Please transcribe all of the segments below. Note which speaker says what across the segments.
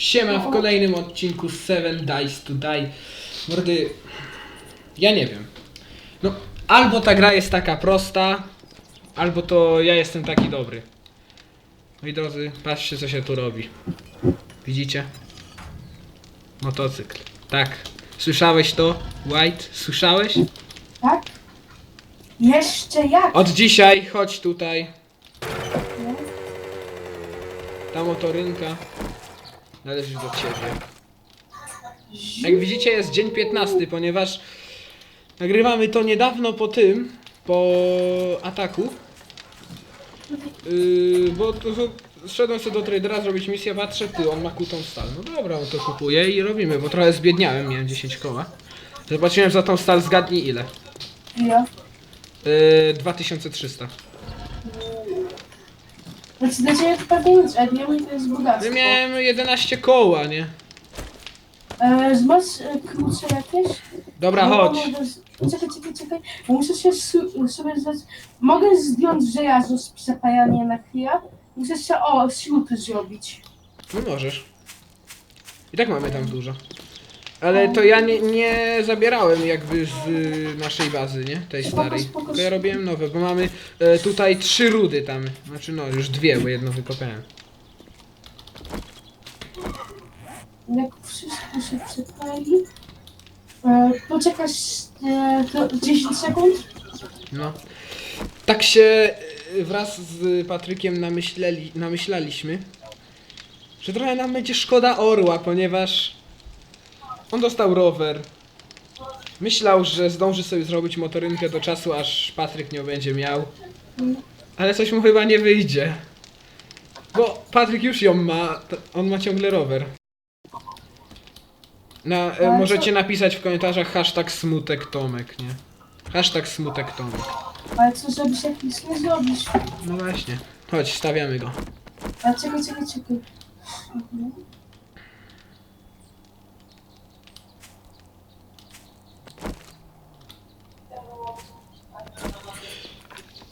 Speaker 1: Siema w kolejnym odcinku Seven Dice to Die. Mordy, ja nie wiem. No, albo ta gra jest taka prosta, albo to ja jestem taki dobry. Moi drodzy, patrzcie co się tu robi. Widzicie? Motocykl. Tak. Słyszałeś to, White? Słyszałeś?
Speaker 2: Tak? Jeszcze jak?
Speaker 1: Od dzisiaj chodź tutaj. Ta motorynka należy do ciebie. Jak widzicie jest dzień 15, ponieważ nagrywamy to niedawno po tym, po ataku. Yy, bo to, szedłem sobie do tradera zrobić misję, patrzę, ty, on ma kutą stal. No dobra, on to kupuję i robimy, bo trochę zbiedniałem, miałem 10 koła. Zobaczyłem za tą stal, zgadnij ile.
Speaker 2: Ile?
Speaker 1: Yy, 2300.
Speaker 2: Znaczy dla ciebie to pewnie nic, a dla mnie to jest bogactwo.
Speaker 1: Ja miałem 11 koła, nie?
Speaker 2: E, masz e, klucze jakieś?
Speaker 1: Dobra,
Speaker 2: No,
Speaker 1: chodź.
Speaker 2: mogę z- Czekaj, czekaj, czekaj. Bo Muszę się su- sobie zdać. Mogę zdjąć żelazo z przepajania na chwilę. Muszę się, o, śrupy zrobić.
Speaker 1: No możesz. I tak mamy tam dużo. Ale to ja nie, nie zabierałem jakby z y, naszej bazy, nie? Tej
Speaker 2: Spoko,
Speaker 1: starej.
Speaker 2: spoko,
Speaker 1: To ja robiłem nowe, bo mamy e, tutaj trzy rudy tam. Znaczy no, już dwie, bo jedno wykopałem.
Speaker 2: Jak wszystko się przepali. E, poczekasz e, to 10 sekund?
Speaker 1: No. Tak się y, wraz z Patrykiem namyśleli, namyślaliśmy, że trochę nam będzie szkoda orła, ponieważ on dostał rower. Myślał, że zdąży sobie zrobić motorynkę do czasu, aż Patryk nie będzie miał. Ale coś mu chyba nie wyjdzie. Bo Patryk już ją ma, on ma ciągle rower. Na, e, możecie napisać w komentarzach hashtag smutek Tomek, nie? Hashtag smutek Tomek.
Speaker 2: Ale co zrobisz, jak nic nie zrobisz?
Speaker 1: No właśnie. Chodź, stawiamy go.
Speaker 2: A czekaj, czekaj, czekaj. Mhm.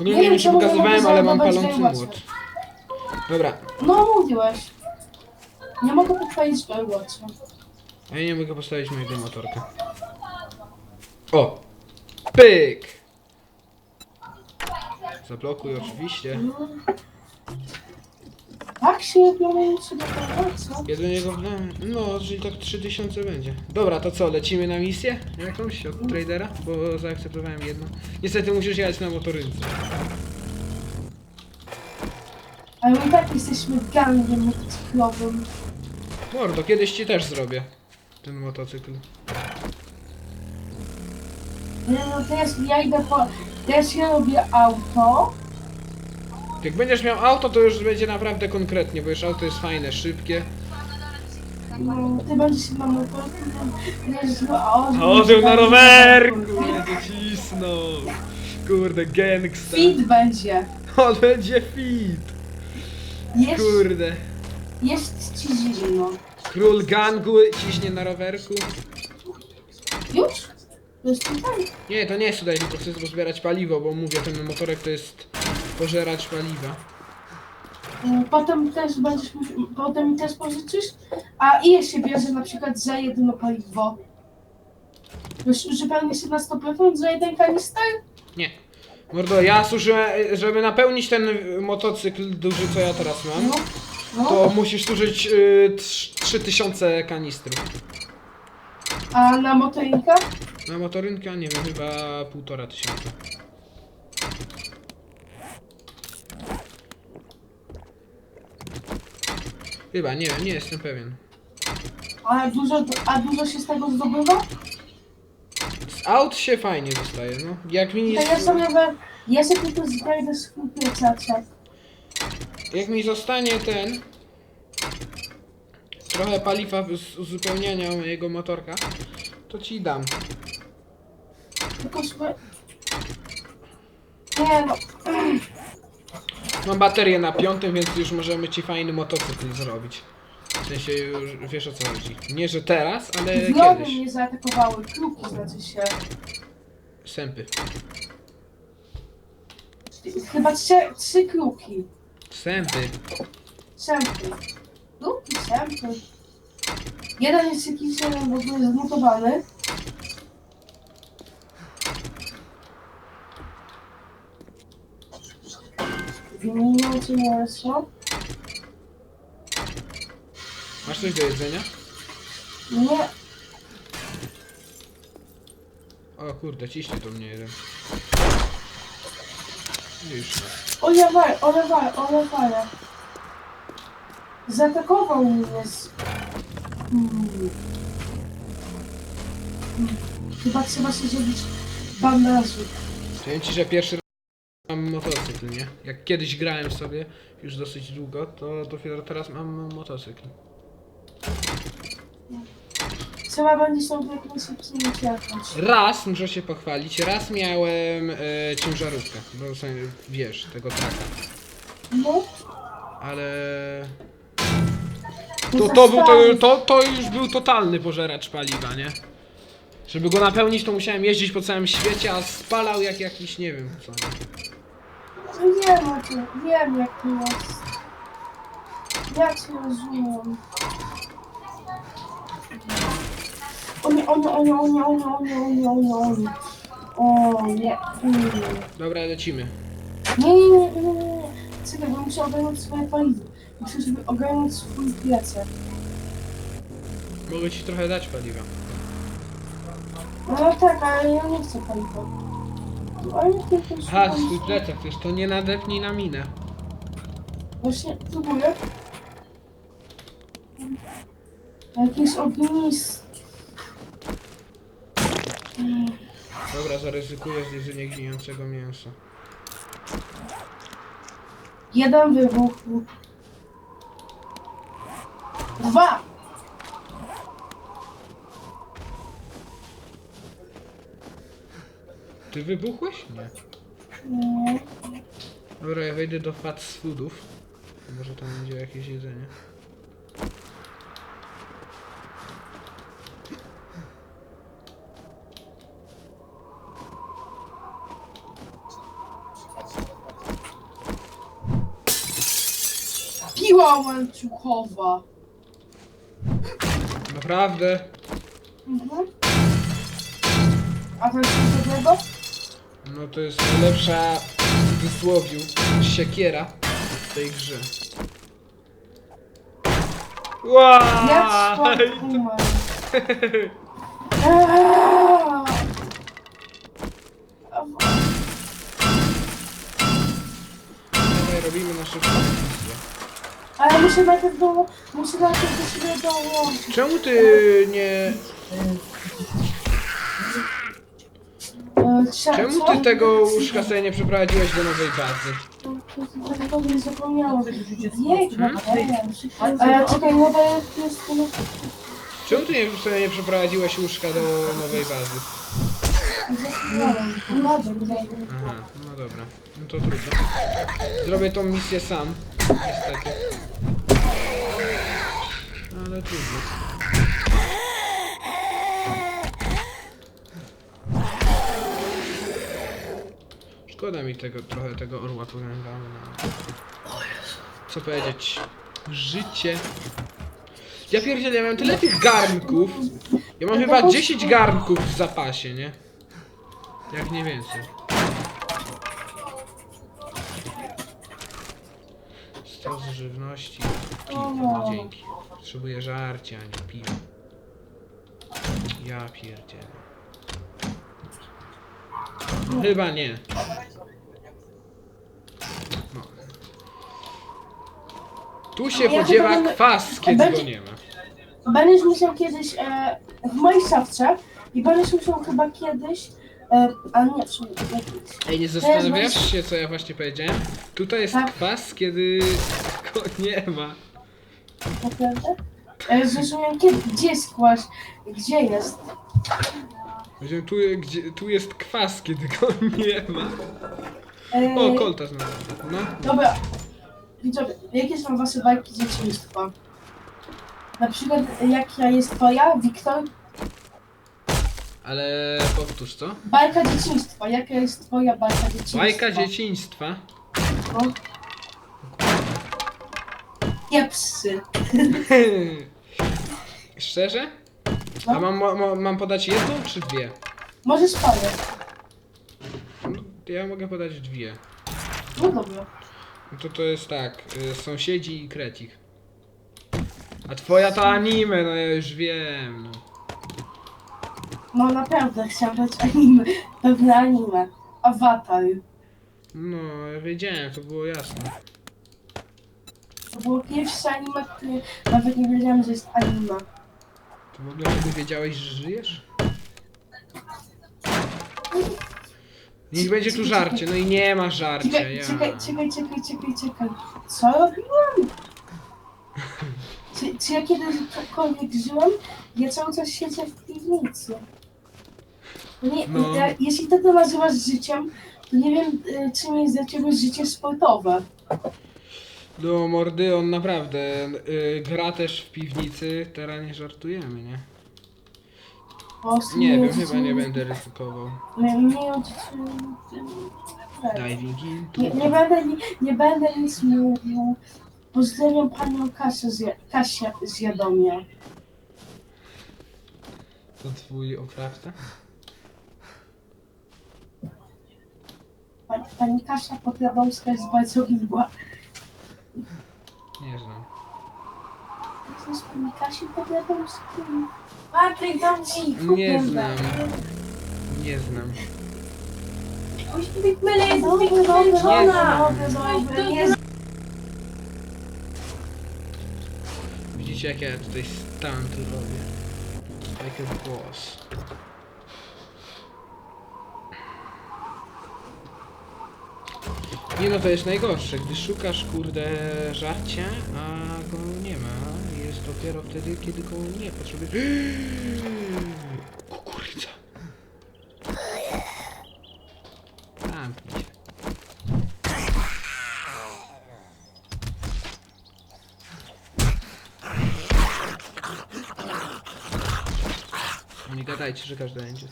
Speaker 1: Ogólnie
Speaker 2: Nie
Speaker 1: nie wiem, czy pokazywałem, ale mam palący młot. Dobra,
Speaker 2: No mówiłeś. Nie mogę pochwalić Overwatcha.
Speaker 1: a ja nie mogę postawić mojego motorka. O! Pyk! Zablokuj oczywiście.
Speaker 2: Tak się robią sobie Overwatcha?
Speaker 1: Jedynego wdałem. No, czyli tak 3000 będzie. Dobra, to co, lecimy na misję? Jakąś od tradera? Bo zaakceptowałem jedno. Niestety musisz jechać na motorynce.
Speaker 2: Ale my tak jesteśmy gangiem motocyklowym.
Speaker 1: Mordo, kiedyś ci też zrobię. Ten motocykl.
Speaker 2: Nie no, teraz ja idę po... Teraz ja robię auto.
Speaker 1: Jak będziesz miał auto, to już będzie naprawdę konkretnie, bo już auto jest fajne, szybkie.
Speaker 2: No, ty będziesz na motorku. Będziesz o,
Speaker 1: Chodził na rowerku! Będzie cisnął! Kurde, gangsta!
Speaker 2: Fit będzie.
Speaker 1: On będzie fit!
Speaker 2: Jest,
Speaker 1: Kurde!
Speaker 2: jest ci zimno.
Speaker 1: Król gangu ciśnie na rowerku.
Speaker 2: Już? To jest tutaj.
Speaker 1: Nie, to nie jest tutaj, tylko chcę zbierać paliwo, bo mówię, ten motorek to jest pożeracz paliwa.
Speaker 2: Mm, Potem też będziesz, mus- potem mi też pożyczysz. A ile się bierze na przykład za jedno paliwo? Już uzupełni się na 100% za jeden kanister?
Speaker 1: Nie. Mordo, ja służyłem, żeby napełnić ten motocykl duży, co ja teraz mam,
Speaker 2: No. No.
Speaker 1: to musisz służyć y, trz- 3000 kanistrów.
Speaker 2: A na motorinkę?
Speaker 1: Na motorynkę, nie wiem, chyba półtora tysiąca. Chyba, nie nie jestem pewien.
Speaker 2: A dużo, a dużo się z tego zdobywa?
Speaker 1: Z aut się fajnie dostaje, no. Jak mi,
Speaker 2: To ja sobie, we, ja sobie to znajdę swój piecaczek.
Speaker 1: jak mi zostanie ten... Trochę paliwa z uzupełniania mojego motorka, to ci dam.
Speaker 2: Tylko sobie... Nie no,
Speaker 1: Mam baterię na piątym, więc już możemy ci fajny motocykl zrobić. W sensie już wiesz o co chodzi. Nie, że teraz, ale
Speaker 2: wrony
Speaker 1: kiedyś.
Speaker 2: mnie zaatakowały, kruki znaczy się.
Speaker 1: Sępy.
Speaker 2: Chyba trzy, trzy kruki.
Speaker 1: Sępy.
Speaker 2: Sępy. Kruki, sępy. Jeden jest jakiś e, w ogóle zmutowany. Winnicy mięso.
Speaker 1: Masz coś do jedzenia?
Speaker 2: Nie,
Speaker 1: O kurde, ciśnie to mnie jeden. Już
Speaker 2: olewaj, olewaj, olewaj. Zaatakował mnie z... Hmm. Chyba trzeba się zrobić bandaży.
Speaker 1: Powiem ci, że pierwszy raz mam motocykl, nie? Jak kiedyś grałem sobie, już dosyć długo, to dopiero teraz mam motocykl.
Speaker 2: Trzeba będzie sobie jak najszybciej uciekać.
Speaker 1: Raz, muszę się pochwalić, raz miałem e, ciężarówkę, bo sobie, wiesz, tego traka.
Speaker 2: No,
Speaker 1: Ale... To, to, był, to, to, to już był totalny pożeracz paliwa, nie? Żeby go napełnić, to musiałem jeździć po całym świecie, a spalał jak jakiś, nie wiem co. nie?
Speaker 2: Wiem o tym, wiem jak to jest. Ja cię rozumiem. O nie, o nie, o nie, o nie, o nie, o nie, o nie, o nie, o nie. O nie. Mm.
Speaker 1: Dobra, lecimy.
Speaker 2: Nie, nie, nie, nie, nie, nie. Czekaj, bo muszę ogarnąć swoje paliwo. Muszę sobie ogarnąć swój piecek.
Speaker 1: Mogę ci trochę dać paliwa.
Speaker 2: No tak, ale ja nie chcę paliwa. Ale nie tylko
Speaker 1: Aha, swój plecak, przecież to nie nadepnij na minę.
Speaker 2: Właśnie próbuję. Jakiś ognist.
Speaker 1: Dobra, zaryzykuję zjedzenie gnijącego mięsa.
Speaker 2: Jeden wybuch. Dwa!
Speaker 1: Ty wybuchłeś? Nie.
Speaker 2: Nie.
Speaker 1: Dobra, ja wejdę do fast foodów. Może tam będzie jakieś jedzenie.
Speaker 2: Piła łańcuchowa.
Speaker 1: Naprawdę?
Speaker 2: Mhm. A to jest coś dobrego?
Speaker 1: No to jest najlepsza w wysłowiu siekiera w tej grze. Wow!
Speaker 2: umarł. Eee!
Speaker 1: Dawaj, robimy nasze misję.
Speaker 2: Ale muszę najpierw do... Muszę najpierw do siebie dołączyć.
Speaker 1: Czemu ty nie... Czemu ty tego łóżka sobie nie przeprowadziłeś do nowej bazy?
Speaker 2: Tego nie zapomniałam. Jej, Ale czekaj, no to jest...
Speaker 1: Czemu ty nie, sobie nie przeprowadziłeś łóżka do nowej bazy?
Speaker 2: No dobra.
Speaker 1: Aha, no dobra. No to trudno. Zrobię tą misję sam. Niestety. Ale trudno. Szkoda mi tego, trochę tego orła wam. No. Co powiedzieć? Życie. Ja pierdzielę, ja mam tyle tych garnków. Ja mam chyba 10 garnków w zapasie, nie? Jak nie więcej. Stos żywności. Piwo, no dzięki. Potrzebuję żarcia, a nie piwa. Ja pierdzielę. Chyba nie. No. Tu się
Speaker 2: Ja
Speaker 1: podziewa
Speaker 2: chyba będę-
Speaker 1: kwas, kiedy go
Speaker 2: będzie-
Speaker 1: nie ma.
Speaker 2: Będziesz musiał kiedyś e, w mojej szafce i będziesz musiał chyba kiedyś, e, a nie, w sumie, nie kiedyś.
Speaker 1: Ej, nie zastanawiasz się, co ja właśnie powiedziałem? Tutaj jest
Speaker 2: Tak.
Speaker 1: kwas, kiedy go nie ma.
Speaker 2: Naprawdę? E, zrozumiałem, kiedy, gdzie jest kłaś, gdzie jest?
Speaker 1: Powiedziałem, tu, gdzie, tu jest kwas, kiedy go nie ma.
Speaker 2: E,
Speaker 1: O, kolta znalazłem. No.
Speaker 2: Dobra, widzowie, jakie są wasze bajki z dzieciństwa? Na przykład, jaka jest twoja, Wiktor?
Speaker 1: Ale powtórz, co?
Speaker 2: Bajka dzieciństwa, jaka jest twoja bajka dzieciństwa?
Speaker 1: Bajka dzieciństwa.
Speaker 2: No. Nie psy.
Speaker 1: Szczerze? A
Speaker 2: No.
Speaker 1: mam, ma, mam podać jedną czy dwie?
Speaker 2: Możesz parę.
Speaker 1: No, ja mogę podać dwie.
Speaker 2: No dobra.
Speaker 1: No to to jest tak, y, sąsiedzi i krecik. A twoja to anime, no ja już wiem. No.
Speaker 2: No naprawdę, chciałam dać anime. Pewne anime. Avatar.
Speaker 1: no, ja wiedziałem, to było jasne.
Speaker 2: To było pierwsze anime, które nawet nie wiedziałam, że jest anime.
Speaker 1: To w ogóle kiedy wiedziałeś, że żyjesz? Niech będzie tu żarcie, no i nie ma żarcia,
Speaker 2: Czekaj,
Speaker 1: ja.
Speaker 2: czekaj, czekaj, czekaj, czekaj, czekaj. Co robiłem? Czy, czy ja kiedyś cokolwiek żyłem? Ja cały czas siedzę w piwnicy. Nie,
Speaker 1: No.
Speaker 2: ja, jeśli to ty nazywasz życiem, to nie wiem, y, czym jest dla ciebie życie sportowe.
Speaker 1: Do mordy on naprawdę y, gra też w piwnicy, teraz nie żartujemy, nie? Nie wiem, chyba nie będę ryzykował.
Speaker 2: Nie, nie
Speaker 1: Diving in.
Speaker 2: Nie, nie, będę, nie, nie będę nic mówił. Pozdrawiam panią Kasię z, Kasię z Jadomia.
Speaker 1: To twój oprawca?
Speaker 2: Pani, pani Kasia Podjadomska jest bardzo miła.
Speaker 1: Nie znam.
Speaker 2: To jest pani Kasi Podjadomskiej?
Speaker 3: Patryk, dam ci
Speaker 1: Nie znam. Nie znam.
Speaker 3: Musi być mylę, jest
Speaker 2: Dobry,
Speaker 3: być
Speaker 2: dobry,
Speaker 3: mylona.
Speaker 2: dobry, dobry, dobry. Nie
Speaker 1: Widzicie jak ja tutaj stunt robię? Like a boss. Nie no, to jest najgorsze, gdy szukasz kurde żarcia, a go nie ma. Jest dopiero wtedy, kiedy go nie potrzebujesz. Kukurydza. Zamknij się. Nie gadajcie, że każdy będzie.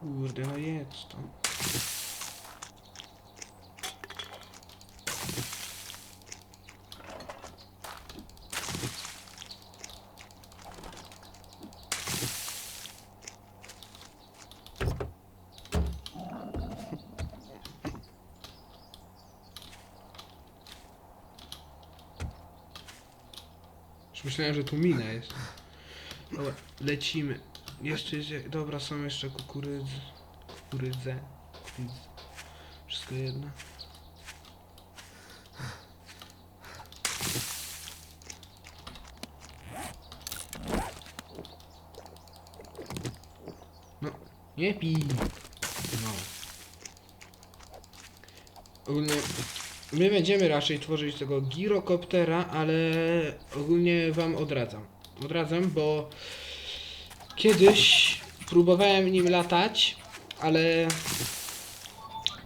Speaker 1: Kurde, no jedz. Już myślałem, że tu mina jest. Dobra, lecimy. Jeszcze jest... Dobra, są jeszcze kukurydzy. Kukurydze. Wszystko jedno. No, nie pij. No. Ogólnie my będziemy raczej tworzyć tego girokoptera, ale ogólnie wam odradzam. Odradzam, bo kiedyś próbowałem nim latać, ale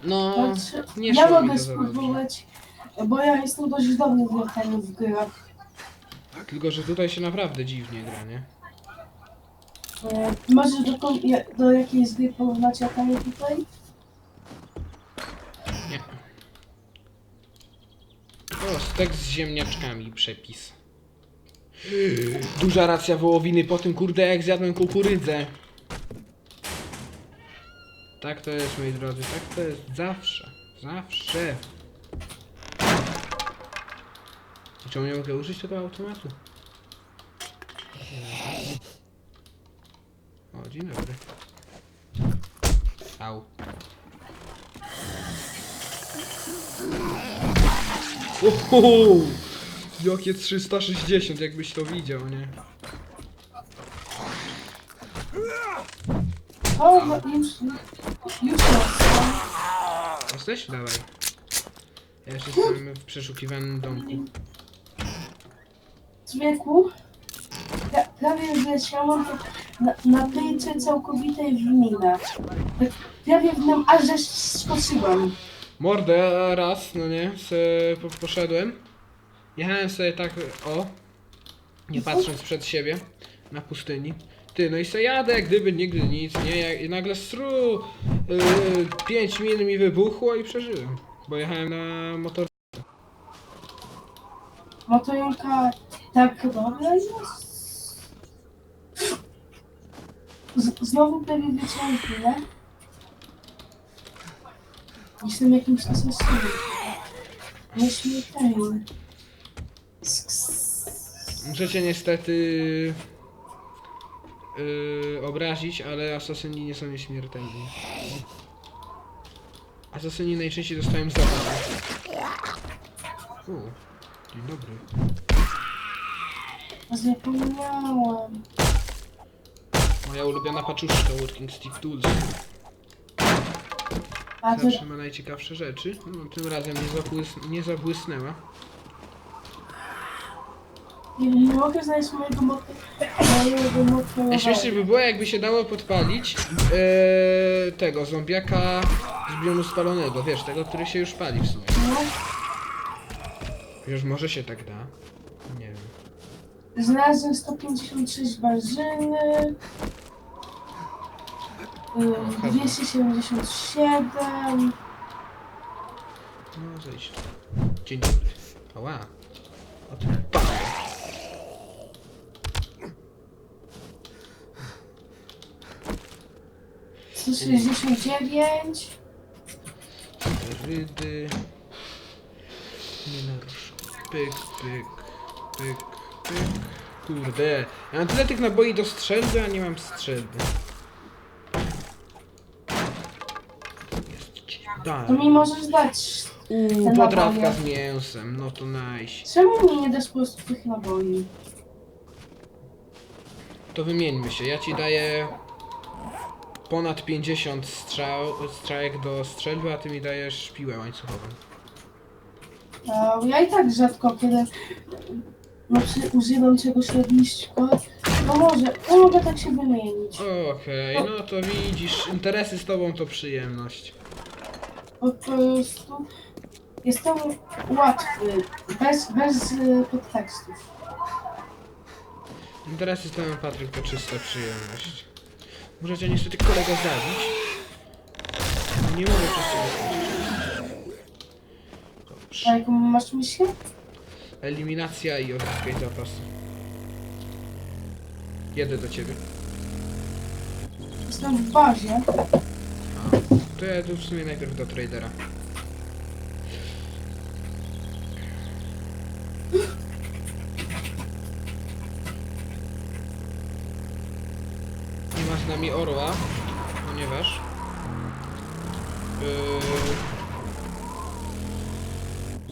Speaker 1: no
Speaker 2: Znaczy,
Speaker 1: nie
Speaker 2: ja
Speaker 1: szło mi
Speaker 2: mogę
Speaker 1: to za dobrze.
Speaker 2: spróbować, bo ja jestem dość dobry w lataniu w grach.
Speaker 1: Tylko, że tutaj się naprawdę dziwnie gra, nie?
Speaker 2: E, Może do, kom- ja- do jakiejś gry porównać latanie tutaj?
Speaker 1: Nie. O, stek z ziemniaczkami, przepis. Duża racja wołowiny po tym, kurde, jak zjadłem kukurydzę. Tak to jest, moi drodzy, tak to jest zawsze. Zawsze. I czemu nie mogę użyć tego automatu? O, dzień dobry. Au. Oho! Jakie 360, jakbyś to widział, nie?
Speaker 2: O, no już, już jestem.
Speaker 1: Jesteś? Dawaj. Ja jeszcze jestem w przeszukiwanym domku.
Speaker 2: Zwieku, pra, prawie wleciałam na, na pyjce całkowitej w minę. Tak Prawie w nam aż że skoczyłam.
Speaker 1: Mordę raz, no nie, se po, poszedłem. Jechałem sobie tak, o, nie patrząc przed siebie, na pustyni. Ty, no i se jadę, gdyby nigdy nic, nie? I nagle stru, yy, 5 min mi wybuchło i przeżyłem. Bo jechałem na motor.
Speaker 2: Motorynka tak dobra jest. Z, znowu prawie wyciąłem chwilę. Jestem jakimś asesynem. Nieśmiertelny.
Speaker 1: Muszę cię niestety yy, obrazić, ale asasyni nie są nieśmiertelni. Asasyni najczęściej dostają zabawę. O, dzień dobry.
Speaker 2: Zapomniałam.
Speaker 1: Moja ulubiona paczuszka Working Stick Tools.
Speaker 2: A
Speaker 1: Zawsze ma najciekawsze rzeczy. No, tym razem nie, zabłys nie zabłysnęła.
Speaker 2: Nie, nie mogę znaleźć mojego motoru.
Speaker 1: Najśmieszniej by było, jakby się dało podpalić yy, tego zombiaka z bionu spalonego, wiesz, tego, który się już pali w sumie.
Speaker 2: No,
Speaker 1: Już może się tak da. Nie wiem.
Speaker 2: znalazłem 156 benzyny. y, 277.
Speaker 1: No zejdź. Dzień dobry. Ała. Odpalę.
Speaker 2: Sto 169.
Speaker 1: Rydy. Nie naruszą. Pyk, pyk, pyk, pyk. Kurde. Ja mam tyle tych naboi do strzelby, a nie mam strzelby. Dalej.
Speaker 2: To mi możesz dać.
Speaker 1: Uuu,
Speaker 2: naboje.
Speaker 1: z mięsem, no to nice.
Speaker 2: Czemu mi nie dasz po prostu tych naboi?
Speaker 1: To wymieńmy się. Ja ci daję ponad 50 strzał, strzałek do strzelby, a ty mi dajesz piłę łańcuchową.
Speaker 2: A ja i tak rzadko kiedy no, przy, używam czegoś blisko. No może, no mogę tak się wymienić.
Speaker 1: Okej, no to widzisz, interesy z tobą to przyjemność.
Speaker 2: Po prostu jestem łatwy, bez, bez y, podtekstów.
Speaker 1: Interesy z tobą, Patryk, to czysta przyjemność. Muszę cię niestety kolega zabić. Nie mogę przez ciebie. Dobrze.
Speaker 2: A jaką masz misję?
Speaker 1: Eliminacja i odzyskaj zapas. Jedę do ciebie.
Speaker 2: Jestem w bazie.
Speaker 1: To ja tu w sumie najpierw do tradera. Nami orła, ponieważ... Yy,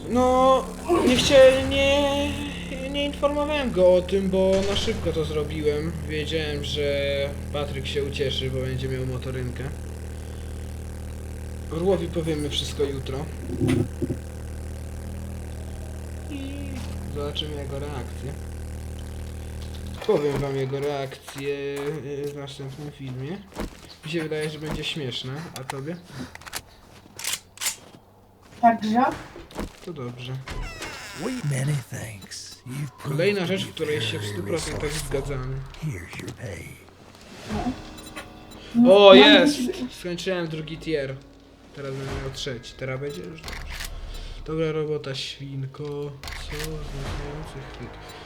Speaker 1: no, nie chciałem, nie, nie informowałem go o tym, bo na szybko to zrobiłem. Wiedziałem, że Patryk się ucieszy, bo będzie miał motorynkę. Orłowi powiemy wszystko jutro. I zobaczymy jego reakcję. Powiem wam jego reakcję yy, w następnym filmie. Mi się wydaje, że będzie śmieszne, a tobie?
Speaker 2: Także.
Speaker 1: To dobrze.
Speaker 4: Many thanks.
Speaker 1: Kolejna rzecz, w której się w
Speaker 4: very
Speaker 1: 100%
Speaker 4: resourceful.
Speaker 1: zgadzamy.
Speaker 4: Pay.
Speaker 1: O, jest! Skończyłem drugi tier. Teraz będę miał trzeci. Teraz będzie już dobrze. Dobra robota, świnko. Co? Znający chwyt.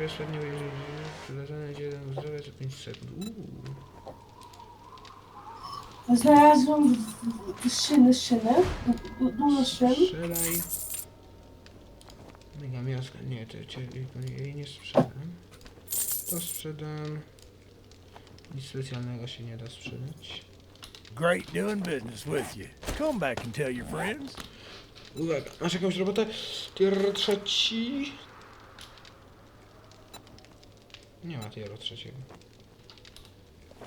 Speaker 1: Wiesz, ładnie ujrzeć, przydatne będzie jeden zdrowia za 5 sekund. Uuu.
Speaker 2: W- w- szyny, szyny. du- du- Dużo szyn.
Speaker 1: Strzelaj. Mega miaska. Nie, to cię jej nie sprzedam. To sprzedam. Nic specjalnego się nie da sprzedać.
Speaker 4: Great doing business with you. Come back and tell your friends.
Speaker 1: Uwaga, masz jakąś robotę? Tier trzeci. Nie ma tieru trzeciego.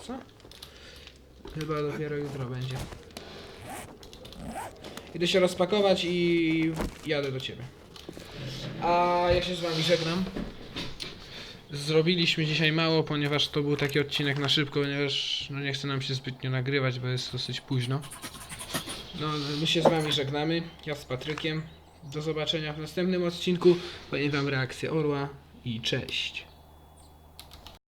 Speaker 1: Co? Chyba dopiero jutro będzie. Idę się rozpakować i jadę do ciebie. A ja się z wami żegnam. Zrobiliśmy dzisiaj mało, ponieważ to był taki odcinek na szybko, ponieważ no nie chce nam się zbytnio nagrywać, bo jest dosyć późno. No, my się z wami żegnamy. Ja z Patrykiem. Do zobaczenia w następnym odcinku. Wam reakcję Orła i cześć.